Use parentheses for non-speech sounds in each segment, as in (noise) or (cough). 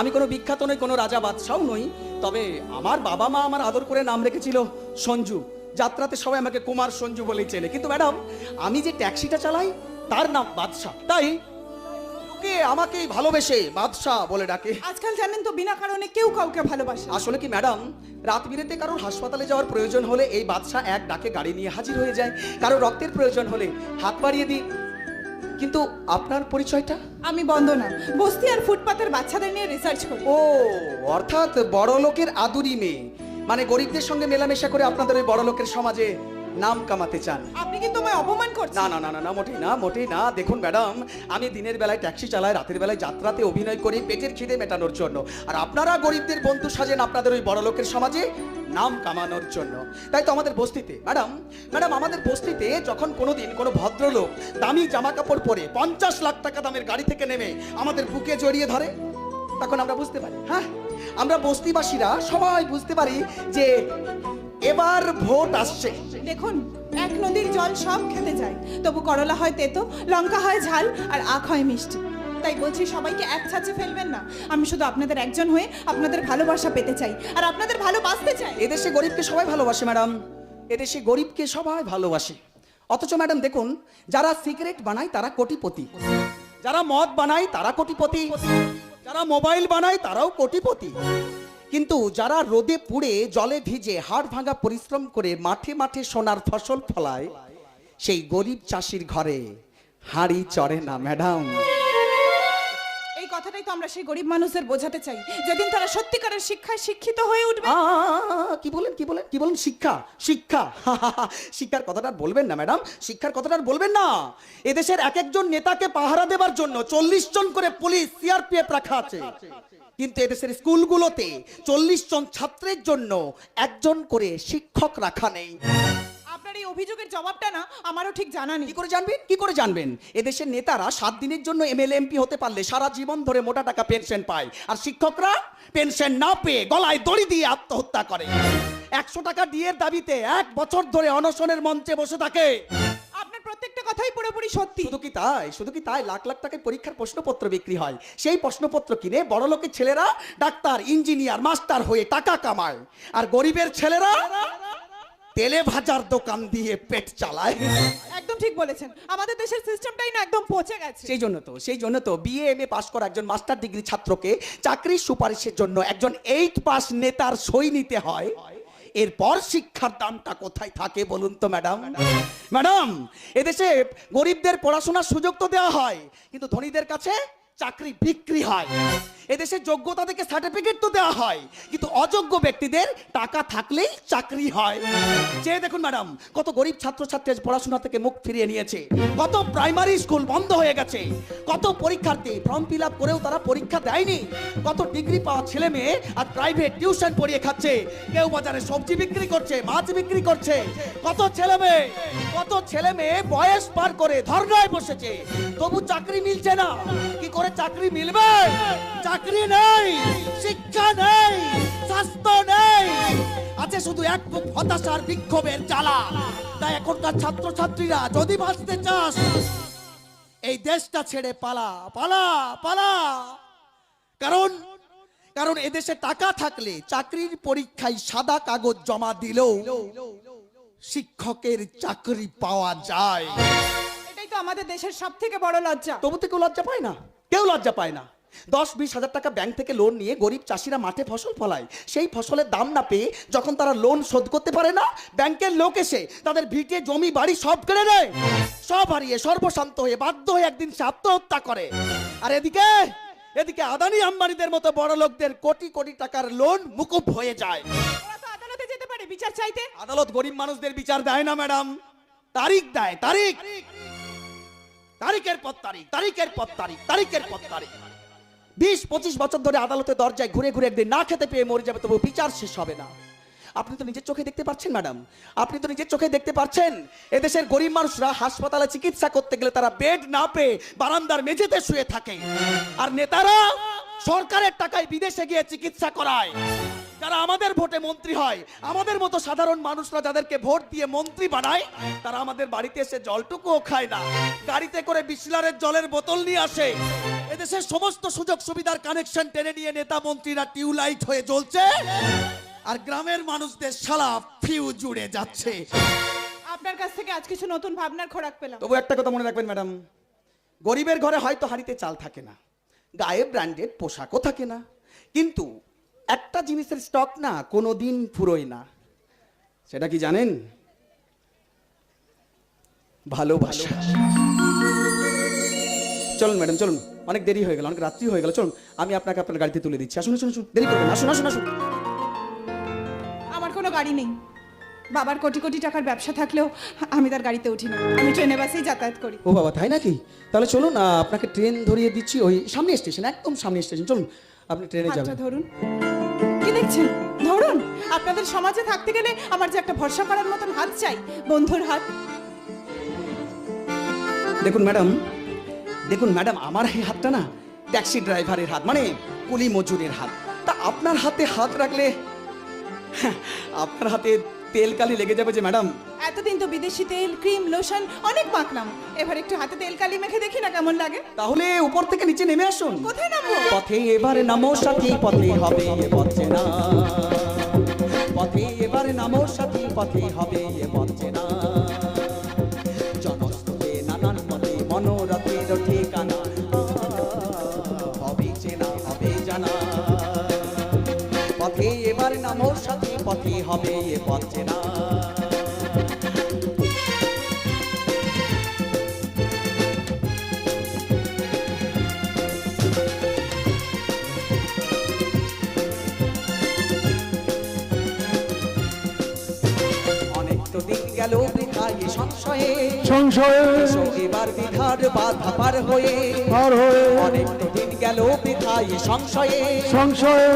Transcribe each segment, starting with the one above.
আমি কোনো বিখ্যাত নই কোনো রাজা বাদশাও নই তবে আমার বাবা মা আমার আদর করে নাম রেখেছিল সঞ্জু। যাত্রাতে সবাই আমাকে কুমার সঞ্জু বলেই চেনে। কিন্তু ম্যাডাম আমি যে ট্যাক্সিটা চালাই তার নাম বাদশাহ। তাই লোকে আমাকে ভালোবেসে বাদশাহ বলে ডাকে। আজকাল জানেন তো বিনা কারণে কেউ কাউকে ভালোবাসে। আসলে কি ম্যাডাম রাত বিরেতে কারোর হাসপাতালে যাওয়ার প্রয়োজন হলে এই বাদশা এক ডাকে গাড়ি নিয়ে হাজির হয়ে যায়। কারও রক্তের প্রয়োজন হলে হাত বাড়িয়ে দিই। কিন্তু আপনার পরিচয়টা? আমি বন্দনা বস্তি আর ফুটপাতের বাচ্চাদের নিয়ে রিসার্চ করি। ও অর্থাৎ বড় লোকের আদুরি মেয়ে। মানে গরিবদের সঙ্গে মেলামেশা করে আপনাদের ওই বড় লোকের সমাজে নাম কামাতে চান। আপনি কিন্তু আমায় অপমান করছেন? না না না না না মোটেই না মোটেই না। দেখুন ম্যাডাম আমি দিনের বেলায় ট্যাক্সি চালাই রাতের বেলায় যাত্রাতে অভিনয় করি পেটের খিদে মেটানোর জন্য। আর আপনারা গরিবদের বন্ধু সাজেন আপনাদের ওই বড় লোকের সমাজে নাম কামানোর জন্য। তাই তো আমাদের বস্তিতে ম্যাডাম ম্যাডাম আমাদের বস্তিতে যখন কোনোদিন কোনো ভদ্রলোক দামি জামা কাপড় পরে পঞ্চাশ লাখ টাকা দামের গাড়ি থেকে নেমে আমাদের বুকে জড়িয়ে ধরে তখন আমরা বুঝতে পারি হ্যাঁ? আমরা বস্তিবাসীরা সবাই বুঝতে পারি যে এবার ভোট আসছে। দেখুন এক নদীর জল সব খেতে যায়। তবু করলা হয় তেতো লঙ্কা হয় ঝাল আর আখ হয় মিষ্টি। তাই বলছি সবাইকে এক ছাঁচে ফেলবেন না। আমি শুধু আপনাদের একজন হয়ে আপনাদের ভালোবাসা পেতে চাই আর আপনাদের ভালোবাসতে চাই। এদেশে গরিবকে সবাই ভালোবাসে ম্যাডাম। এদেশে গরিবকে সবাই ভালোবাসে। অথচ ম্যাডাম দেখুন যারা সিগারেট বানায় তারা কোটিপতি। যারা মদ বানায় তারা কোটিপতি। যারা মোবাইল বানায় তারাও কোটিপতি। কিন্তু যারা রোদে পুড়ে জলে ভিজে হাড় ভাঙা পরিশ্রম করে মাঠে মাঠে সোনার ফসল ফলায়, সেই গরিব চাষির ঘরে হাড়ি চড়ে না, ম্যাডাম। আমরা সেই গরিব মানুষদের বোঝাতে চাই। যেদিন তারা সত্যিকারের শিক্ষায় শিক্ষিত হয়ে উঠবে। কি বলেন কি বলেন কি বলেন? শিক্ষা শিক্ষা। শিক্ষার কথাটা বলবেন না, ম্যাডাম। শিক্ষার কথাটা বলবেন না। এদেশের এক একজন নেতাকে পাহারা দেবার জন্য চল্লিশ জন করে পুলিশ, সিআরপিএফ রাখা আছে। কিন্তু এদেশের স্কুলগুলোতে চল্লিশ জন ছাত্রের জন্য একজন করে শিক্ষক রাখা নেই। আপনার এই অভিযোগের জবাবটা না আমারও ঠিক জানা নেই। কি করে জানবেন? কি করে জানবেন? এদেশের নেতারা সাত দিনের জন্য এমএলএ এমপি হতে পারলে সারা জীবন ধরে মোটা টাকা পেনশন পায়। আর শিক্ষকরা পেনশন না পেয়ে গলায় দড়ি দিয়ে আত্মহত্যা করে। একশো টাকা ডিএর দাবিতে এক বছর ধরে অনশনের মঞ্চে বসে থাকে। আপনার প্রত্যেকটা কথাই পুরোপুরি সত্যি। শুধু কি তাই? শুধু কি তাই? লাখ লাখ টাকায় পরীক্ষার প্রশ্নপত্র বিক্রি হয়। সেই প্রশ্নপত্র কিনে বড় লোকের ছেলেরা ডাক্তার ইঞ্জিনিয়ার মাস্টার হয়ে টাকা কামায়। আর গরিবের ছেলেরা তেলে ভাজার দোকান দিয়ে পেট চালায়। একদম ঠিক বলেছেন। আমাদের দেশের সিস্টেমটাই না একদম পচে গেছে। সেই জন্য তো সেই জন্য তো বিএ এম এ পাশ করা একজন মাস্টার ডিগ্রি ছাত্রকে চাকরির সুপারিশের জন্য একজন এইট পাস নেতার সই নিতে হয়। এরপর শিক্ষার দামটা কোথায় থাকে বলুন তো ম্যাডাম ম্যাডাম এদেশে গরিবদের পড়াশোনার সুযোগ তো দেওয়া হয় কিন্তু ধনীদের কাছে চাকরি বিক্রি হয়। এদেশে যোগ্যতা থেকে সার্টিফিকেট তো দেওয়া হয়, কিন্তু অযোগ্য ব্যক্তিদের টাকা থাকলেই চাকরি হয়। যে দেখুন ম্যাডাম, কত গরিব ছাত্রছাত্রী পড়াশোনা থেকে মুখ ফিরিয়ে নিয়েছে, কত প্রাইমারি স্কুল বন্ধ হয়ে গেছে, কত পরীক্ষার্থী ফর্ম ফিল আপ করেও তারা পরীক্ষা দেয়নি, কত ডিগ্রি পাওয়া ছেলে মেয়ে আর প্রাইভেট টিউশন পড়িয়ে খাচ্ছে, কেউ বাজারে সবজি বিক্রি করছে, মাছ বিক্রি করছে, কত ছেলে মেয়ে, কত ছেলে মেয়ে বয়স পার করে ধর্নায় বসেছে, তবু চাকরি মিলছে না, কি করে চাকরি মিলবে? চাকরি নেই শিক্ষা নেই স্বাস্থ্য নেই। আছে শুধু এক হতাশার বিক্ষোভের জ্বালা। তাই এখনকার ছাত্রছাত্রীরা যদি বাঁচতে চাস এই দেশটা ছেড়ে পালা পালা পালা। কারণ কারণ এদেশে টাকা থাকলে চাকরির পরীক্ষায় সাদা কাগজ জমা দিলেও শিক্ষকের চাকরি পাওয়া যায়। এটাই তো আমাদের দেশের সব থেকে বড় লজ্জা। তবু তো কেউ লজ্জা পায় না। কেউ লজ্জা পায় না। দশ বিশ হাজার টাকা ব্যাংক থেকে লোন নিয়ে গরিব চাষিরা মাঠে ফসল ফলায়। সেই ফসলের দাম না পেয়ে যখন তারা লোন শোধ করতে পারে না ব্যাংকের লোক এসে তাদের ভিটে জমি বাড়ি সব কেড়ে নেয়। সব হারিয়ে সর্বশান্ত হয়ে বাধ্য হয়ে একদিন সে আত্মহত্যা করে। আর এদিকে এদিকে আদানি আম্বানিদের মতো বড় লোকদের কোটি কোটি টাকার লোন মুকুব হয়ে যায়। আদালতে যেতে পারে বিচার চাইতে। আদালত গরিব মানুষদের বিচার দেয় না ম্যাডাম। তারিখ দেয় তারিখ। তারিখের পর তারিখ তারিখের পর তারিখ তারিখের পর তারিখ। বিশ, পঁচিশ বছর ধরে আদালতের দরজায় ঘুরে ঘুরে একদিন না খেতে পেয়ে মরে যাবে তবু বিচার শেষ হবে না। আপনি তো নিজের চোখে দেখতে পাচ্ছেন, ম্যাডাম। আপনি তো নিজের চোখে দেখতে পাচ্ছেন, এদেশের গরিব মানুষরা হাসপাতালে চিকিৎসা করতে গেলে তারা বেড না পেয়ে বারান্দার মেঝেতে শুয়ে থাকে। আর নেতারা সরকারের টাকায় বিদেশে গিয়ে চিকিৎসা করায়। যারা আমাদের ভোটে মন্ত্রী হয়, আমাদের মতো সাধারণ মানুষরা যাদেরকে ভোট দিয়ে মন্ত্রী বানায়, তারা আমাদের বাড়িতে এসে জলটুকুও খায় না। গাড়িতে করে বিসলারের জলের বোতল নিয়ে আসে। এদেশের সমস্ত সুযোগ সুবিধার কানেকশন টেনে নিয়ে নেতা মন্ত্রীরা টিউলাইট হয়ে জ্বলছে। আর গ্রামের মানুষদের সালা ফিউ জুড়ে যাচ্ছে। আপনার কাছ থেকে আজ কিছু নতুন ভাবনার খোরাক পেলাম। তবু একটা কথা মনে রাখবেন ম্যাডাম। গরিবের ঘরে হয়তো হাড়িতে চাল থাকে না গায়ে ব্র্যান্ডেড পোশাকও থাকে না কিন্তু একটা জিনিসের স্টক না কোনো দিন ফুরোয় না। সেটা কি জানেন? ভালোবাসা। চলুন ম্যাডাম চলুন। অনেক দেরি হয়ে গেল অনেক রাত্রি হয়ে গেল। চলুন আমি আপনাকে আপনার গাড়িতে তুলে দিচ্ছি। আসুন আসুন আসুন। দেরি করবেন আসুন আসুন আসুন। আমার কোনো গাড়ি নেই। বাবার কোটি কোটি টাকার ব্যবসা থাকলেও আমি তার গাড়িতে উঠি না। আমি ট্রেনে বাসেই যাতায়াত করি। ও বাবা তাই নাকি? তাহলে চলুন আপনাকে ট্রেন ধরিয়ে দিচ্ছি ওই সামনে স্টেশন একদম সামনে স্টেশন। চলুন আপনি ট্রেনে যাবেন। ধরুন। কি দেখছেন? ধরুন আপনাদের সমাজে থাকতে গেলে আমার যে একটা ভরসা করার মতন হাত চাই বন্ধুর হাত। দেখুন ম্যাডাম দেখুন ম্যাডাম আমার এই হাতটা না ট্যাক্সি ড্রাইভারের হাত মানে কুলি মজুরের হাত। তা আপনার হাতে হাত রাখলে আপনার হাতে তেল কালি লেগে যাবে যে ম্যাডাম। এতদিন তো বিদেশি তেল ক্রিম লোশন অনেক মাখলাম। এবার একটু হাতে তেল কালি মেখে দেখি না কেমন লাগে। তাহলে উপর থেকে নিচে নেমে আসুন। কোথায় নামবো? পথে এবার নামো সাথী পথে হবে এ পথে না। পথে এবার নামো সাথী পথে হবে এ পথে না। পথে এবার নামো সাথী পথে হবে এ পথে না সংশয়ে। সংশয়ে। এবার বিধার বাধা পার হয়ে পার হয়ে অনেক দিন গেল বৃথায় সংশয়ে। সংশয়ে।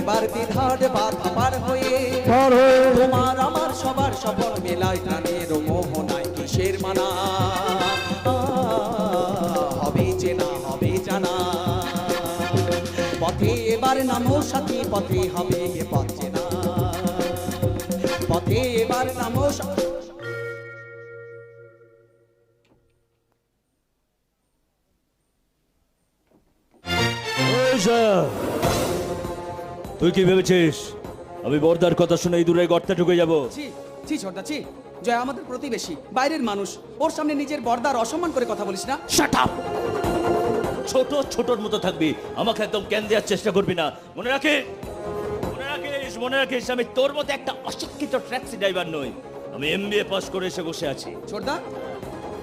এবার বিধার বাধা পার হয়ে পার হয়ে তোমার আমার সবার সফল মেলায় প্রাণের মোহনায় কিসের মানা। হবে চেনা হবে জানা। পথে এবার নামো সাথী পথে হবে পথ চেনা। পথে এবার নামো সাথী তুই কি ভেবেছিস? আমি বর্দার কথা শুনে এই দূরে গর্তে ঢুকে যাব? ছি ছি ছোটদা ছি। জয় আমাদের প্রতিবেশী বাইরের মানুষ। ওর সামনে নিজের বর্দার অসম্মান করে কথা বলিস না? শাট আপ ছোট ছোটর মতো থাকবি। আমাকে একদম জ্ঞান দেওয়ার চেষ্টা করবি না। মনে রাখে মনে রাখিস? মনে রাখিস আমি তোর মতো একটা অশিক্ষিত ট্যাক্সি ড্রাইভার নই। আমি এমবিএ পাস করে এসে বসে আছি। ছোটদা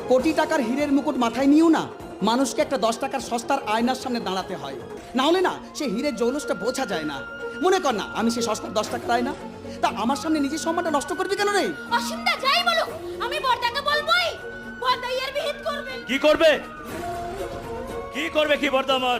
কোটি টাকার হীরের মুকুট মাথায় নিও না। মানুষকে একটা দশ টাকার সস্তার আয়নার সামনে দাঁড়াতে হয়। না হলে না সে হীরের জৌলসটা বোঝা যায় না। মনে কর না আমি সে সস্তার দশ টাকার আয়না। তা আমার সামনে নিজের সম্মানটা নষ্ট করবি কেন রে? অসীমদা যাই বলো আমি বর্দাকে বলবোই। বর্দা এর বিহিত করবে। কি করবে? কি করবে কি বর্দা আমার?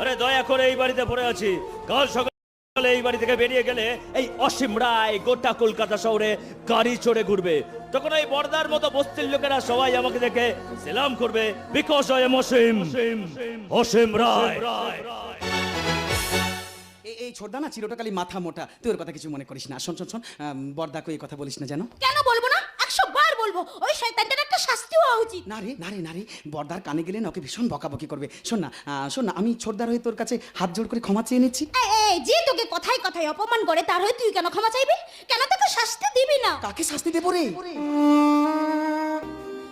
আরে দয়া করে এই বাড়িতে পড়ে আছি। কাল সকালে এই বাড়ি থেকে বেরিয়ে গেলে এই অসীম রায় গোটা কলকাতা শহরে গাড়ি চড়ে ঘুরবে। তখন এই বর্দার মতো বস্তির লোকেরা সবাই আমাকে দেখে সেলাম করবে because I am Ashim Ashim Roy. এই ছোটদা না চিরটাকালি মাথা মোটা। তুই ওর কথা কিছু মনে করিস না। শোন শোন শোন বর্দাকে এই কথা বলিস না জানো কেন বলব না? বলব? ওই শয়তানটার একটা শাস্তি হওয়া উচিত। না রে না রে না রে বর্দার কানে গেলে না ওকে ভীষণ বকাবকি করবে। শোন না আহ, শোন না আমি ছোটদার হয়ে তোর কাছে হাত জোড় করে ক্ষমা চেয়ে নিচ্ছি। এই, এই, যে তোকে কথায় কথায় অপমান করে তার হয়ে তুই কেন ক্ষমা চাইবি? কেন তোকে শাস্তি দিবি না? কাকে শাস্তি দেবো রে?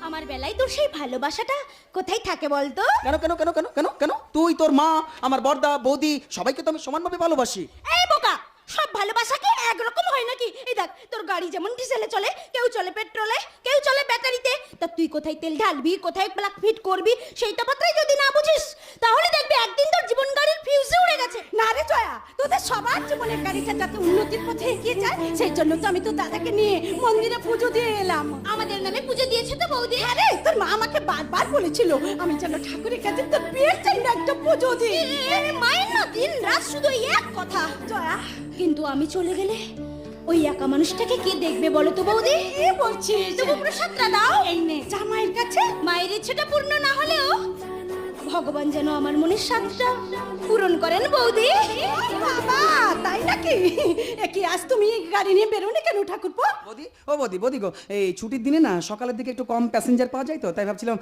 আমার বেলায় তোর সেই ভালোবাসাটা কোথায় থাকে বলতো? কেন কেন কেন কেন কেন কেন? তুই তোর মা আমার বর্দা বৌদি সবাইকে তো আমি সমানভাবে ভালোবাসি। এই বোকা সব ভালোবাসা কি একরকম হয় নাকি এই দেখ তোর গাড়ি যেমন ডিজেলে চলে কেউ চলে পেট্রোলে কেউ চলে ব্যাটারিতে। তা তুই কোথায় তেল ঢালবি কোথায় প্লাগ ফিট করবি সেইটা মাত্রই যদি না বুঝিস তাহলে দেখবি একদিন তোর জীবন গাড়ির ফিউজে উড়ে গেছে। না রে জয়া তোদের সবার জীবনের গাড়িটা যাতে উন্নতির পথে এগিয়ে যায় সেই জন্য তো আমি তো দাদাকে নিয়ে মন্দিরে পুজো দিয়ে এলাম। আমাদের নামে পুজো দিয়েছে তো বৌদি। আরে তোর মা আমাকে বারবার বলেছিল আমি যেন ঠাকুরের কাছে তোর বিয়ের জন্য একটা পুজো দিই। মায়ের না দিন রাত শুধু এক কথা। জয়া কিন্তু আমি চলে গেলে ওই একা মানুষটাকে কে দেখবে বলো তো বৌদি? কি বলছিস তবু প্রসাদটা দাও। এই নে। যা মায়ের কাছে মায়ের ইচ্ছেটা পূর্ণ না হলেও ভগবান যেন আমার মনের স্বাদটা পূরণ করেন বৌদি। বাবা তাই নাকি? এ কি আজ তুমি গাড়ি নিয়ে বেরোনি কেন ঠাকুরপো? বৌদি ও বৌদি বৌদি গো এই ছুটির দিনে না সকালের দিকে একটু কম প্যাসেঞ্জার পাওয়া যায় তো তাই ভাবছিলাম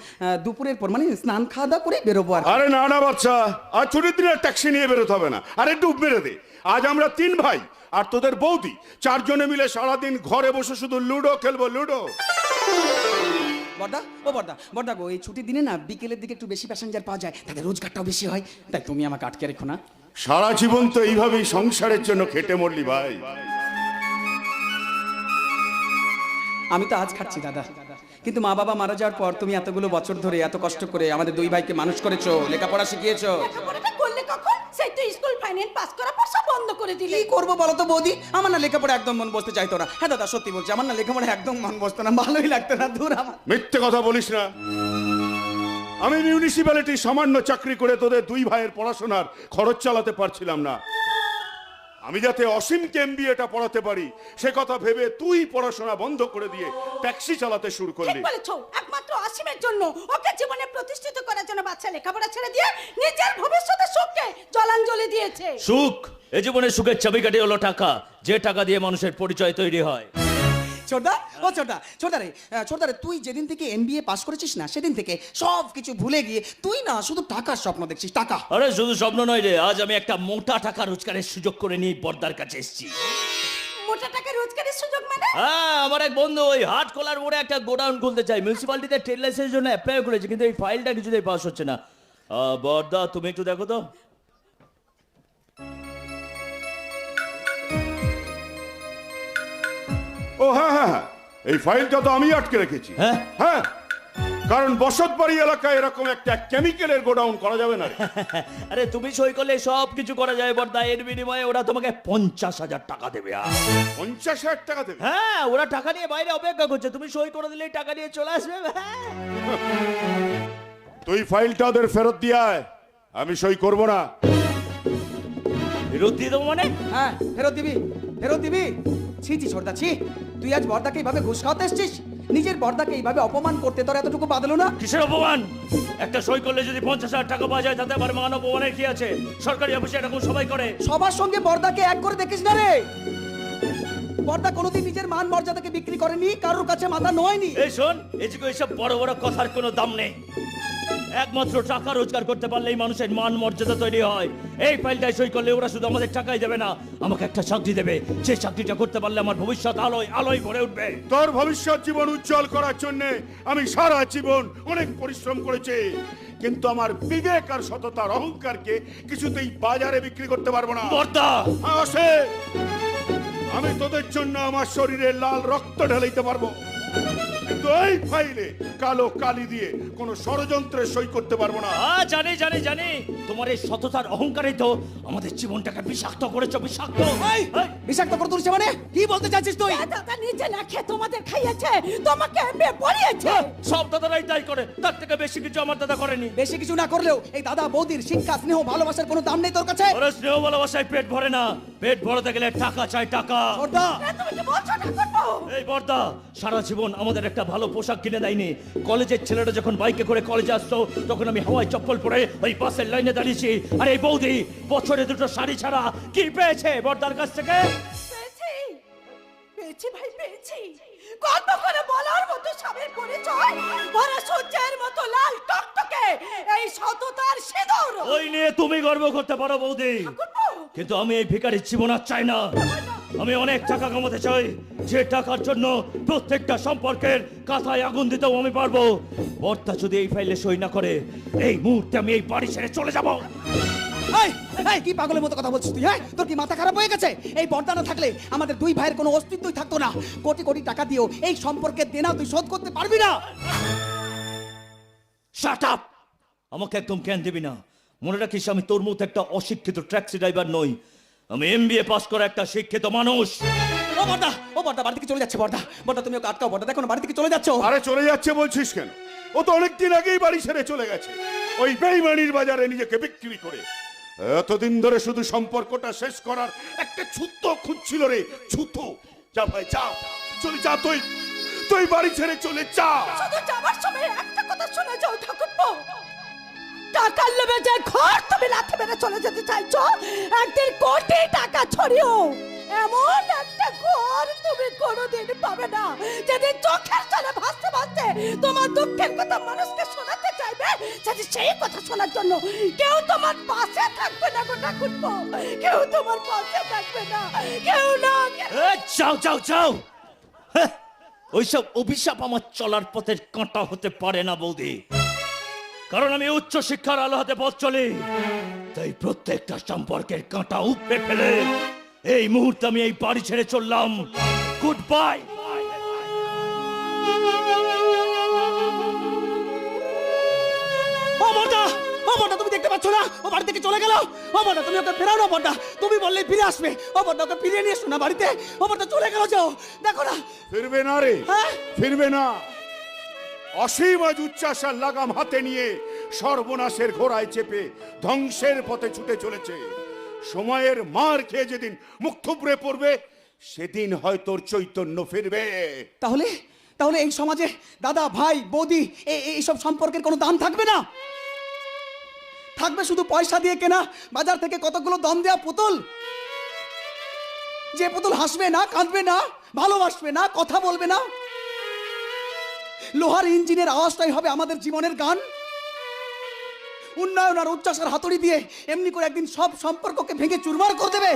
দুপুরের পর মানে স্নান খাওয়া দাওয়া করে বেরোবো আর আরে না না বাচ্চা আর ছুটির দিনে ট্যাক্সি নিয়ে বেরোতে হবে না। আরে ডুব মেরে দে আজ আমরা তিন ভাই আর তোদের বৌদি চারজনে মিলে সারাদিন ঘরে বসে শুধু লুডো খেলব লুডো। বর্দা ও বর্দা বর্দা গো এই ছুটির দিনে না বিকেলের দিকে একটু বেশি প্যাসেঞ্জার পাওয়া যায় তাদের রোজগারটাও বেশি হয়। তাই তুমি আমাকে আটকে রেখো না। সারা জীবন তো এইভাবেই সংসারের জন্য খেটে মরলি ভাই। আমি তো আজ খাচ্ছি দাদা। কিন্তু মা বাবা মারা যাওয়ার পর তুমি এতগুলো বছর ধরে এত কষ্ট করে আমাদের দুই ভাইকে মানুষ করেছ লেখাপড়া শিখিয়েছো। লেখাপড়াটা করলে কখন? সেই তো স্কুল ফাইনাল পাস সব বন্ধ করে দিলে। কি করব বলো তো বৌদি? আমার না লেখাপড়া একদম মন বসতে চাইতো না। হ্যাঁ দাদা সত্যি বলছি আমার না লেখাপড়া একদম মন বসতো না ভালোই লাগতো না দূর আমার। মিথ্যে কথা বলিস না। আমি মিউনিসিপ্যালিটি সামান্য চাকরি করে তোদের দুই ভাইয়ের পড়াশোনার খরচ চালাতে পারছিলাম না। আমি যাতে অসীমকে এমবিএটা পড়াতে পারি সে কথা ভেবে তুই পড়াশোনা বন্ধ করে দিয়ে ট্যাক্সি চালাতে শুরু ঠিক করলি বলেছ একমাত্র অসীমের জন্য ওকে জীবনে প্রতিষ্ঠিত করার জন্য বাচ্চা লেখাপড়া ছেড়ে দিয়ে নিজের ভবিষ্যতে সুখকে জলাঞ্জলি দিয়েছে। সুখ এ জীবনে সুখের চাবিকাঠি হলো টাকা যে টাকা দিয়ে মানুষের পরিচয় তৈরি হয়। ছোটদা ও ছোটদা ছোটদা রে ছোটদা রে তুই যেদিন থেকে এমবিএ পাস করেছিস না সেদিন থেকে সব কিছু ভুলে গিয়ে তুই না শুধু টাকার স্বপ্ন দেখছিস টাকা। আরে শুধু স্বপ্ন নয় রে আজ আমি একটা মোটা টাকা রোজগারের সুযোগ করে নিয়ে পর্দার কাছে এসেছি। মোটা টাকা রোজগারের সুযোগ মানে? হ্যাঁ আমার এক বন্ধু ওই হাট খোলার মোড়ে একটা গোডাউন খুলতে চাই মিউনিসিপালিটিতে ট্রেড লাইসেন্সের জন্য অ্যাপ্লাই করেছে কিন্তু এই ফাইলটা কিছুতেই পাস হচ্ছে না। আহ, বর্দা তুমি একটু দেখো তো। ও হ্যাঁ হ্যাঁ হ্যাঁ। এই ফাইলটা তো আমি আটকে রেখেছি। হ্যাঁ? হ্যাঁ কারণ বসতবাড়ি এলাকায় এরকম একটা কেমিক্যালের গোডাউন করা যাবে না রে। (laughs) আরে তুমি সই করলে সব কিছু করা যায় বর্দা। এর বিনিময়ে ওরা তোমাকে পঞ্চাশ হাজার টাকা দেবে আহ। পঞ্চাশ হাজার টাকা দেবে? হ্যাঁ ওরা টাকা নিয়ে বাইরে অপেক্ষা করছে। তুমি সই করে দিলেই টাকা নিয়ে চলে আসবে হ্যাঁ। (laughs) তুই ফাইলটা ওদের ফেরত দিয়ে আয়। আমি সই করব না। ফেরত দিয়ে দেবো মানে? হ্যাঁ ফেরত দিবি ফেরত দিবি। ছি ছি ছি। তুই আজ বর্দাকে এইভাবে ঘুষ খাওয়াতে এসছিস? নিজের বর্দাকে এইভাবে অপমান করতে তোর এতটুকু বাদলো না? কিসের অপমান? একটা সই করলে যদি পঞ্চাশ হাজার টাকা পাওয়া যায় তাতে আবার মান অপমানের কি আছে? সরকারি অফিসে এরকম সবাই করে? সবার সঙ্গে বর্দাকে এক করে দেখিস না রে। বর্দা কোনোদিন নিজের মান মর্যাদাকে বিক্রি করেনি কারোর কাছে মাথা নয়নি। এই শোন এই যে এইসব বড় বড় কথার কোনো দাম নেই। একমাত্র টাকা রোজগার করতে পারলেই মানুষের মান মর্যাদা তৈরি হয়। এই ফাইলটাই সই করলে ওরা শুধু আমাদের টাকাই দেবে না আমাকে একটা চাকরি দেবে। সেই চাকরিটা করতে পারলে আমার ভবিষ্যৎ আলোয় আলোয় ভরে উঠবে। তোর ভবিষ্যৎ জীবন উজ্জ্বল করার জন্য আমি সারা জীবন অনেক পরিশ্রম করেছি। কিন্তু আমার বিবেক আর সততার অহংকারকে কিছুতেই বাজারে বিক্রি করতে পারব না। বর্দা! আসে। আমি তোদের জন্য আমার শরীরে লাল রক্ত ঢালাইতে পারব। কিন্তু এই ফাইলে কালো কালি দিয়ে কোনো ষড়যন্ত্রে সই করতে পারব না। আ, জানি জানি জানি। তোমার এই সততার অহংকারই তো আমাদের জীবনটাকে বিষাক্ত করেছ বিষাক্ত। এই, বিষাক্ত করে তুলছে মানে? কি বলতে চাচ্ছিস তুই? দাদা নিজে না খেয়ে তোমাদের খাইয়েছে তোমাকে পড়িয়েছে। সব দাদারাই তাই করে। তার থেকে বেশি কিছু আমার দাদা করেনি। বেশি কিছু না করলেও এই দাদা বৌদির শিক্ষা স্নেহ ভালোবাসার কোনো দাম নেই তোর কাছে? ওরা স্নেহ ভালোবাসায় পেট ভরে না। পেট ভরাতে গেলে টাকা চাই টাকা। এই বর্দা সারা জীবন আমাদের একটা ভালো পোশাক কিনে দেয়নি। কলেজের ছেলেটা যখন বাইকে করে কলেজে আসতো তখন আমি হাওয়াই চপ্পল পরে ওই বাসের লাইনে দাঁড়িয়েছি। আর এই বৌদি বছরে দুটো শাড়ি ছাড়া কি পেয়েছে বর্দার কাছ থেকে? পেয়েছি। পেয়েছি ভাই পেয়েছি। গল্প করে বলার মতো স্বামীর পরিচয়? ভরা সূর্যের মতো লাল টকটকে এই সততার সিঁদুর। ওই নিয়ে তুমি গর্ব করতে পারো বৌদি। কিন্তু আমি এই ভিখারির জীবন আর চাই না। আমি অনেক টাকা কামাতে চাই। যে টাকার জন্য প্রত্যেকটা সম্পর্কের কাঁথায় আগুন দিতেও আমি পারব। বর্তা যদি এই ফাইলে সই না করে এই মুহূর্তে আমি এই বাড়ি ছেড়ে চলে যাব। এই এই কি পাগলের মতো কথা বলছিস তুই হ্যাঁ তোর কি মাথা খারাপ হয়ে গেছে? এই বর্দা না থাকলে আমাদের দুই ভাইয়ের কোনো অস্তিত্বই থাকতো না। কোটি কোটি টাকা দিয়েও এই সম্পর্কের দেনা তুই শোধ করতে পারবি না। শাট আপ আমাকে একদম জ্ঞান দিবি না। মনে রাখিস আমি তোর মতো একটা অশিক্ষিত ট্যাক্সি ড্রাইভার নই। আমি এমবিএ পাস করা একটা শিক্ষিত মানুষ। ও বর্দা ও বর্দা বাড়ি থেকে চলে যাচ্ছে বর্দা। বর্দা তুমি ওকে আটকাও বর্দা। দেখো না বাড়ি থেকে চলে যাচ্ছ। আরে চলে যাচ্ছে বলছিস কেন? ও তো অনেকদিন আগেই বাড়ি ছেড়ে চলে গেছে। ওই বেইমানির বাজারে নিজেকে বিক্রি করে। এতদিন ধরে শুধু সম্পর্কটা শেষ করার একটা ছুতো খুঁজছিল রে, ছুতো। যা ভাই, যা। চলে যা তুই। তুই বাড়ি ছেড়ে চলে যা। শুধু যাবার সময় একটা কথা শুনে যাও ঠাকুরপো। টাকার লোভে যে ঘর তুমি লাথি মেরে চলে যেতে চাইছো, একদিন কোটি টাকা ছড়িও এমন একটা ঘর তুমি কোনোদিন পাবে না যেদিন চোখের সামনে ভাসতে ভাসতে তোমার দুঃখের কথা মানুষকে শোনাতে চাইবে, যদি সেই কথা শোনার জন্য কেউ তোমার পাশে থাকবে না গো ঠাকুরপো, কেউ তোমার পাশে থাকবে না, কেউ না যাও যাও যাও। ওইসব অভিশাপ আমার চলার পথের কাঁটা হতে পারে না বৌদি। কারণ আমি উচ্চ শিক্ষার আলো হাতে পথ চলি। তাই প্রত্যেকটা সম্পর্কের কাঁটা উপড়ে ফেলে এই মুহূর্তে আমি এই বাড়ি ছেড়ে চললাম। গুড বাই তুমি দেখতে পাচ্ছ না? ও বাড়ি থেকে চলে গেল। ও তুমি ওকে ফেরাও না বড়দা তুমি বললে ফিরে আসবে। ওকে ফিরিয়ে নিয়ে এসো না বাড়িতে। চলে গেল যাও। দেখো না। ফিরবে না রে। হ্যাঁ? ফিরবে না। অসীম আজ উচ্চাসার লাগাম হাতে নিয়ে সর্বনাশের ঘোড়ায় চেপে ধ্বংসের পথে ছুটে চলেছে। সময়ের মার খেয়ে যেদিন মুখ থুবড়ে পড়বে, সেদিন হয় তোর চৈতন্য ফিরবে। তাহলে তাহলে এই সমাজে দাদা, ভাই, বৌদি এইসব সম্পর্কের কোনো দাম থাকবে না? থাকবে শুধু পয়সা দিয়ে কেনা, বাজার থেকে কতগুলো দম দেওয়া পুতুল? যে পুতুল হাসবে না, কাঁদবে না, ভালোবাসবে না, কথা বলবে না? লোহার ইঞ্জিনের আওয়াজটাই হবে আমাদের জীবনের গান। উন্নয়ন আর উচ্চাসের হাতুড়ি দিয়ে এমনি করে একদিন সব সম্পর্ককে ভেঙে চুরমার করে দেবে।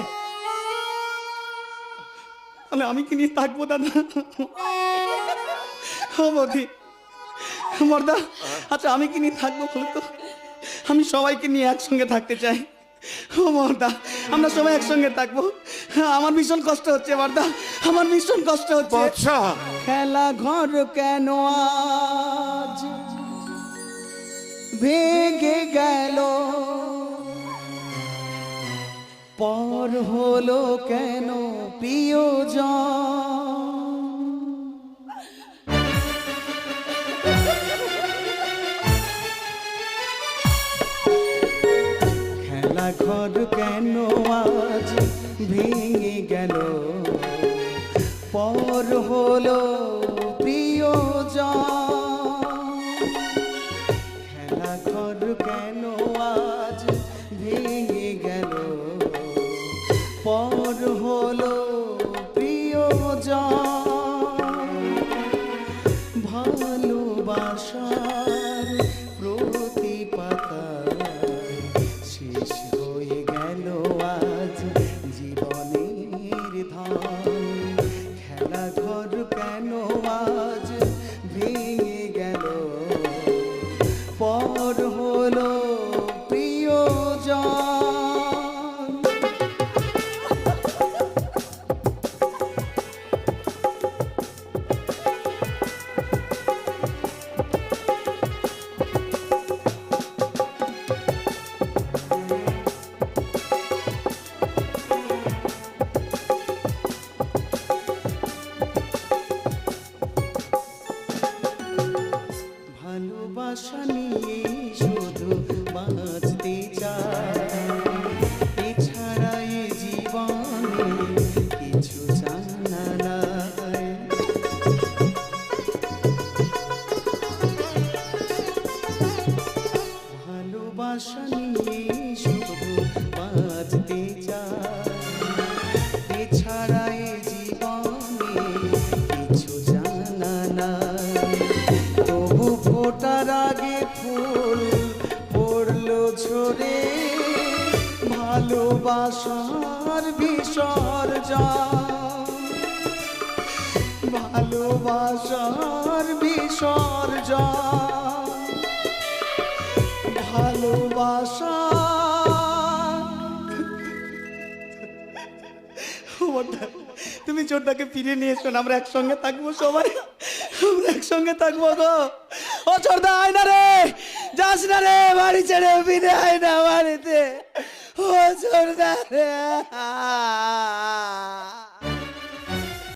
তাহলে আমি কি নিয়ে থাকব দাদা? বৌদি মর্দা আচ্ছা আমি কি নিয়ে থাকব বলো তো আমি সবাইকে নিয়ে একসঙ্গে থাকতে চাই। ও মর্দা আমরা সবাই একসঙ্গে থাকব। আমার ভীষণ কষ্ট হচ্ছে মর্দা আমার ভীষণ কষ্ট হচ্ছে। খেলা ঘর কেন ভেঙে গেল। পর হলো কেন প্রিয়জন? খেলা ঘর কেন আজ ভেঙে গেল? পর হলো প্রিয়জন? ঘর কেন ভালোবাসা ভালোবাসার বিসর্জন। ভালোবাসার বিসর্জন। ভালোবাসা তুমি চোরটাকে ফিরে নিয়ে এসো আমরা একসঙ্গে থাকব সবাই। আমরা একসঙ্গে থাকব গো। ও চোরদা আয় না রে, যাস না রে, বাড়ি ছেড়ে ফিরে আয় না বাড়িতে। ও চোরদা রে